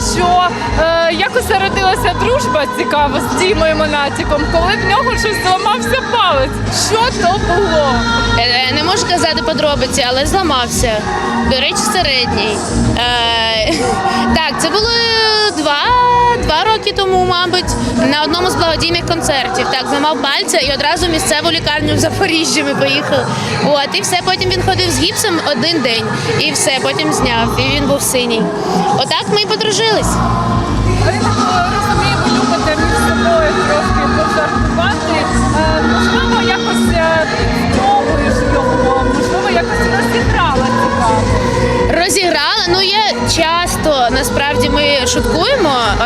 що е, якось зародилася дружба цікава з Дімою Монатіком, коли в нього щось зламався палець. Що то було? Е, Не можу казати подробиці, але зламався. До речі, середній. Е, так, це було тому, мабуть, на одному з благодійних концертів. Так, зламав пальця і одразу в місцеву лікарню в Запоріжжі ми поїхали. От, і все, потім він ходив з гіпсом один день. І все, потім зняв. І він був синій. Отак ми і подружились. Ви так розумію, ви любите між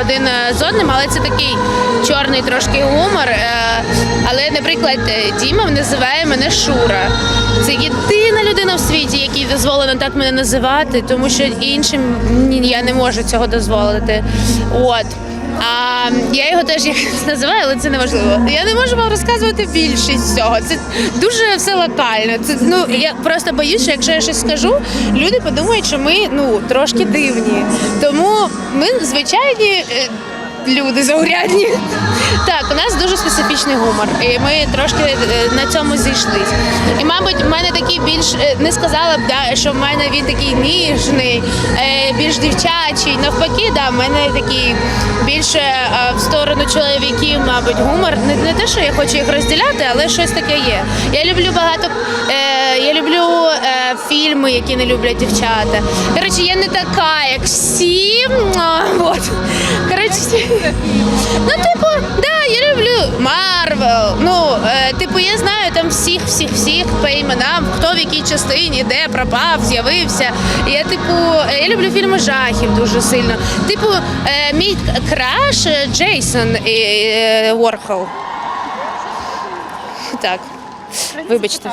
один е, з одним, але це такий чорний трошки гумор. Е, Але, наприклад, е, Діма називає мене Шура. Це єдина людина в світі, якій дозволено так мене називати, тому що іншим я не можу цього дозволити. От. А я його теж якось називаю, але це неважливо. Я не можу вам розказувати більшість цього. Це дуже все локально. Це ну я просто боюсь, що якщо я щось скажу, люди подумають, що ми ну трошки дивні. Тому ми звичайні. е, Люди заурядні. Так, у нас дуже специфічний гумор, і ми трошки е, на цьому зійшлись. І, мабуть, в мене такий більш е, не сказала б, да, що в мене він такий ніжний, е, більш дівчачий. Навпаки, да, в мене такий більше в сторону чоловіків, мабуть, гумор. Не, не те, що я хочу їх розділяти, але щось таке є. Я люблю багато. Я люблю е, фільми, які не люблять дівчата. Коротше, я не така, як всі. Вот. Коротше, ну, типу, да, я люблю Марвел. Ну, е, типу, я знаю там всіх, всіх, всіх по іменам, хто в якій частині, де пропав, з'явився. Я, типу, я люблю фільми жахів дуже сильно. Типу, е, мій краш е, Джейсон е, е. Так. Вибачте. Е,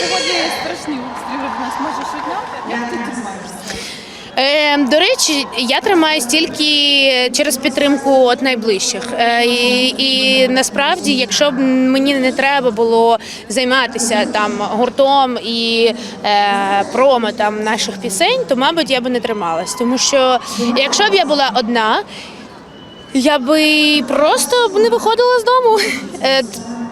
Сьогодні страшні обстріли в нас може щодня. Як ти тримаєшся? Е, до речі, я тримаюсь тільки через підтримку от найближчих. Е, і, і насправді, якщо б мені не треба було займатися там гуртом і е, промо там наших пісень, то мабуть я би не трималась. Тому що якщо б я була одна, я би просто не виходила з дому. Е,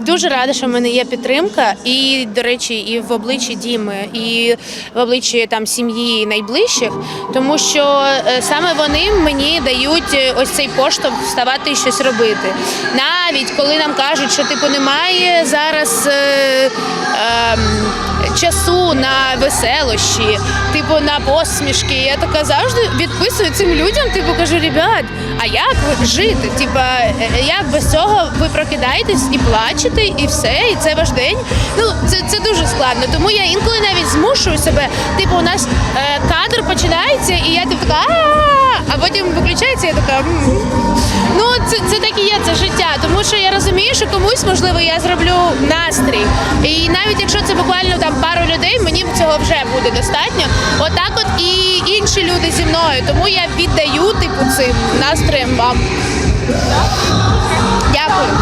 Дуже рада, що в мене є підтримка, і до речі, і в обличчі Діми, і в обличчі там сім'ї найближчих, тому що е, саме вони мені дають е, ось цей поштовх вставати і щось робити. Навіть коли нам кажуть, що типу немає зараз. Е, ем, часу на веселощі, типу на посмішки. Я така завжди відписую цим людям, типу кажу, ребят, а як жити? Типа, е, як без цього ви прокидаєтесь і плачете, і все, і це ваш день. Ну це, це дуже складно. Тому я інколи навіть змушую себе. Типу, у нас е, кадр починається, і я типу така, а потім виключається, я така. Ну, це, це так і є, це життя. Тому що я розумію, що комусь можливо я зроблю настрій. І навіть якщо це буквально там пару людей, мені цього вже буде достатньо. Отак, от і інші люди зі мною. Тому я віддаю типу цим настроєм вам. Дякую.